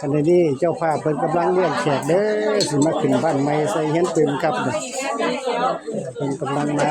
ขณะนี้เจ้าภาพเพิ่นกำลังเลี้ยงแขกเด้อสิมาขึ้นบ้านใหม่ใส่เฮียนปืนครับเพิ่นกำลังมา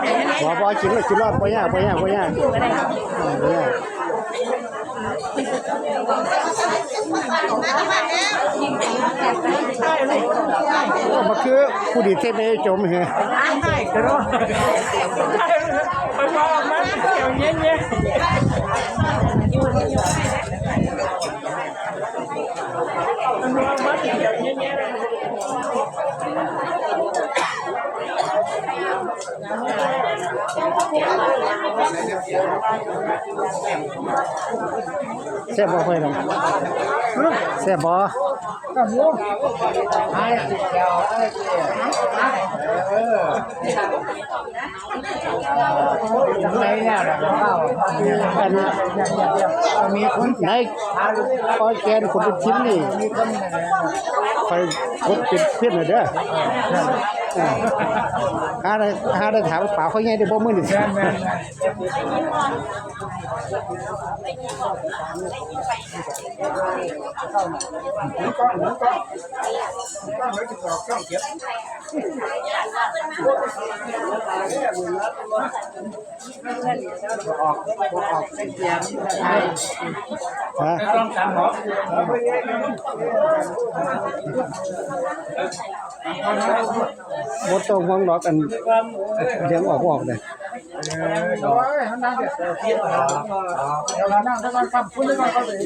บ่บ่กินแล้วกินรอดบ่ยากบ่ยากบ่ยากบ่ยากมันคือผู้ดีเทพให้จมเหรอไปบอกมันเกี่ยวเงี้ยเงี้ยมันบอกมันเกี่ยวเงี้ยเงี้ย แซ่บบ่ค่อยดอกแซ่บบ่กับหมูอันมีคนไหนคอยแกนคนเป็นชิ้นนี่คอยกดเป็นเพื่อนหน่อยเด้อ หาได้หาได้ถามป่าเขาไงได้บ่มื้อนี่ฮะต้องการหมอ บดต้องห่วงหรอกอันเลี้ยงออกออกเลยเดี๋ยวเรานั่งถ้ามันปั๊มพุ่นแล้วก็เขาเลย